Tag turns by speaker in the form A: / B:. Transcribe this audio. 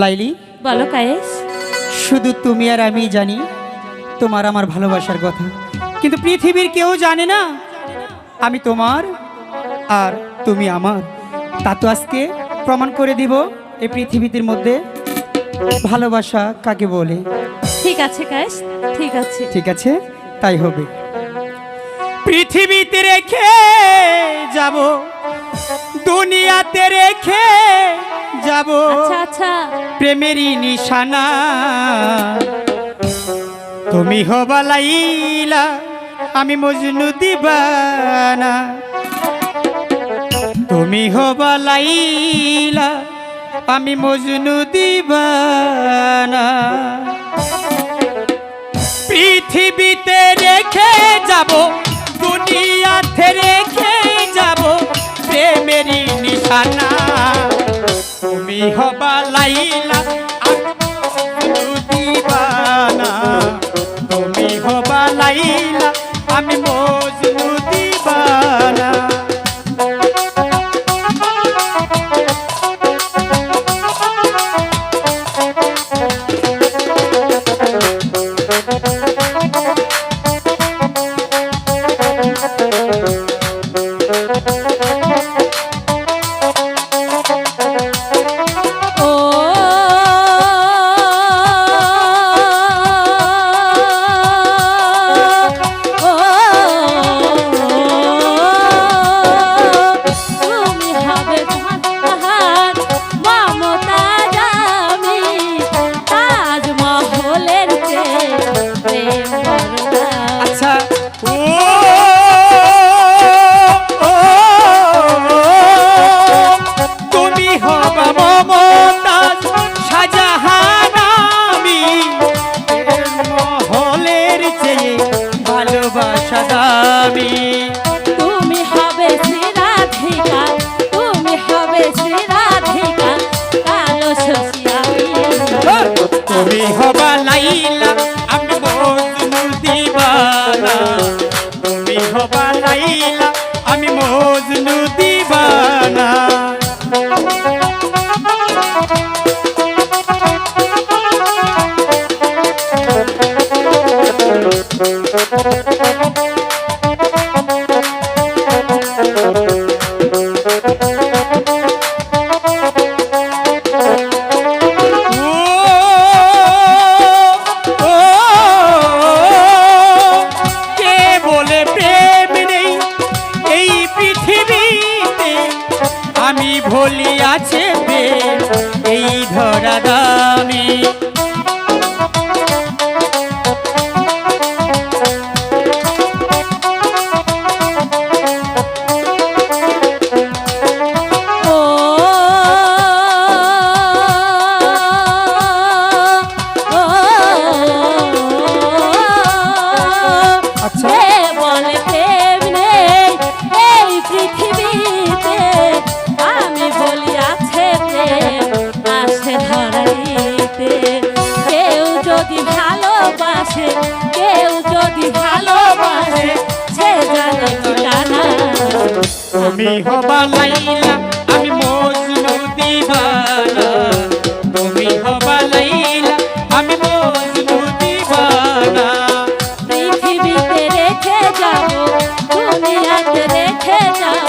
A: লাইলি?
B: বলো কায়েস।
A: শুধু তুমি আর আমি জানি তোমার আমার ভালোবাসার কথা। কিন্তু পৃথিবীর কেউ জানে না আমি তোমার আর তুমি আমার। তা তো আজকে প্রমাণ করে দিব এই পৃথিবীটির মধ্যে ভালোবাসা কাকে বলে।
B: ঠিক আছে কায়েস ঠিক আছে।
A: ঠিক আছে তাই হবে। পৃথিবীতে রেখে যাব দুনিয়াতে রেখে যাব।
B: আচ্ছা আচ্ছা।
A: প্রেমেরই নিশানা। তুমি হবা লাইলা আমি মজনু দিবানা। তুমি হবা লাইলা আমি মজনু দিবানা। পৃথিবীতে রেখে যাব রেখে যাব প্রেমেরই নিশানা। তুমি হবা লাইলা হবা ধরা দামি।
B: ভালোবাসে কেউ যদি ভালোবাসে সে জানে ঠিকানা
A: তুমি হবা লাইলা আমি মজনু দিবানা। তুমি হবা লাইলা আমি মজনু দিবানা।
B: পৃথিবীতে রেখে যাব দুনিয়াতে রেখে যাব